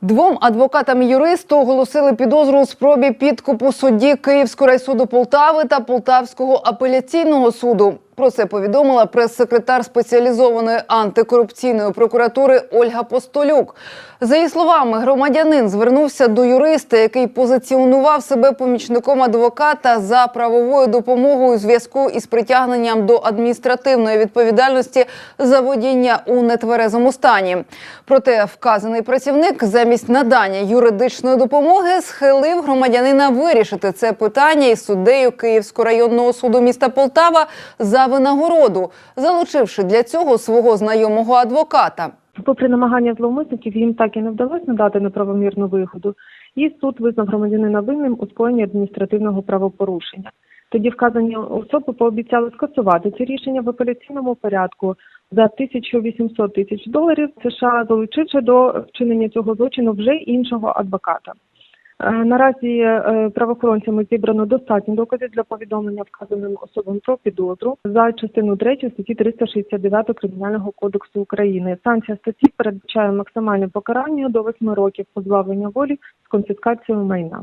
Двом адвокатам юристу оголосили підозру у спробі підкупу судді Київського райсуду Полтави та Полтавського апеляційного суду. Про це повідомила прес-секретар спеціалізованої антикорупційної прокуратури Ольга Постолюк. За її словами, громадянин звернувся до юриста, який позиціонував себе помічником адвоката за правовою допомогою у зв'язку із притягненням до адміністративної відповідальності за водіння у нетверезому стані. Проте вказаний працівник замість надання юридичної допомоги схилив громадянина вирішити це питання із суддею Київського районного суду міста Полтава за винагороду, залучивши для цього свого знайомого адвоката. Попри намагання зловмисників, їм так і не вдалося надати неправомірну вигоду, і суд визнав громадянина винним у скоєнні адміністративного правопорушення. Тоді вказані особи пообіцяли скасувати це рішення в апеляційному порядку за 1800 тисяч доларів США, залучивши до вчинення цього злочину вже іншого адвоката. Е, Наразі е, правоохоронцями зібрано достатньо доказів для повідомлення вказаним особам про підозру за частину 3 статті 369 Кримінального кодексу України. Санкція статті передбачає максимальне покарання до 8 років позбавлення волі з конфіскацією майна.